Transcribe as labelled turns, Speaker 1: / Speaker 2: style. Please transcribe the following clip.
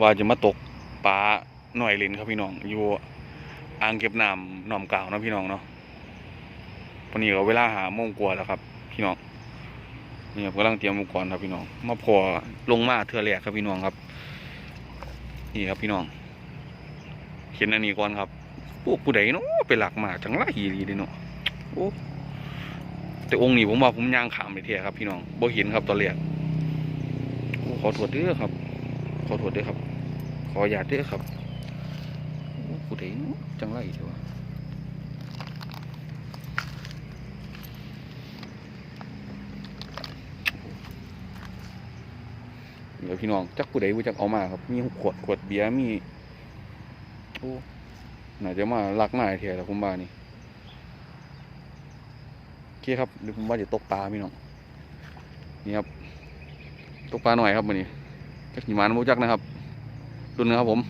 Speaker 1: ว่าจะมาตกปลาหน่อยเลนครับพี่น้อง อยู่อ่างเก็บน้ำหนองกล่าวนะพี่น้องเนาะวันนี้ก็เวลาหาโมงกว่าแล้วครับ พี่น้องนี่ครับกำลังเตรียมอุปกรณ์ครับพี่น้อง มาพอลงมาเทือแรกครับพี่น้องครับ นี่ครับพี่น้องเห็นอันนี้ก่อนครับพวกผู้ใดเนาะไปหลักมาจังไรอีหลีเด้เนาะโอ้แต่องค์นี้ผมว่าผมย่างขามไปเทียครับพี่น้องบ่เห็นครับตอนแรกโอ้ขอโทษเด้อครับ ขอโทษด้วยครับ ขออย่าตด้อครับผู้ใดนาะจังไรเถอะวเดี๋ยวพี่น้องจักผู้ใดผู้จักเอามาครับ มีขวดขวดเบียร์มีโอ้น่าจะมาลักหน้าเทียแล้วผมว่านี่โอเคครับเดี๋ยวผมว่าจะตกปลาพี่น้องนี่ครับตกปลาหน่อยครับวันนี้ จักหิมานมูจักนะครับดุนนะครับผม